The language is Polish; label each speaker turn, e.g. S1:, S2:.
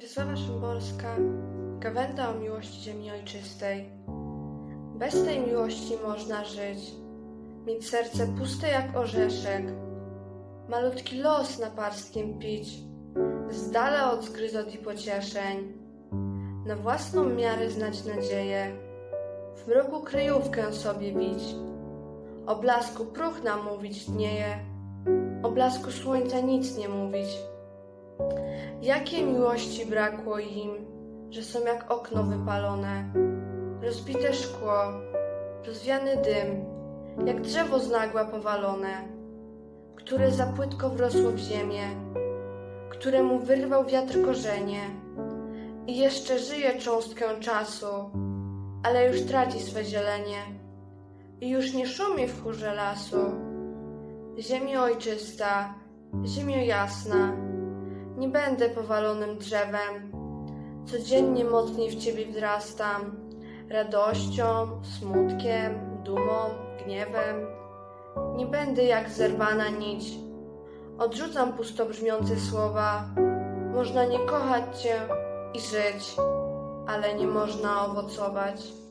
S1: Wiesława Szymborska, gawęda o miłości ziemi ojczystej. Bez tej miłości można żyć, mieć serce puste jak orzeszek, malutki los na parskiem pić, z dala od zgryzot i pocieszeń, na własną miarę znać nadzieję, w mroku kryjówkę sobie bić, o blasku próg nam mówić dnieje, o blasku słońca nic nie mówić. Jakie miłości brakło im, że są jak okno wypalone, rozbite szkło, rozwiany dym, jak drzewo z nagła powalone, które za płytko wrosło w ziemię, któremu wyrwał wiatr korzenie. I jeszcze żyje cząstkę czasu, ale już traci swe zielenie. I już nie szumi w chórze lasu. Ziemio ojczysta, ziemio jasna, nie będę powalonym drzewem. Codziennie mocniej w ciebie wzrastam, radością, smutkiem, dumą, gniewem. Nie będę jak zerwana nić. Odrzucam pustobrzmiące słowa. Można nie kochać cię i żyć, ale nie można owocować.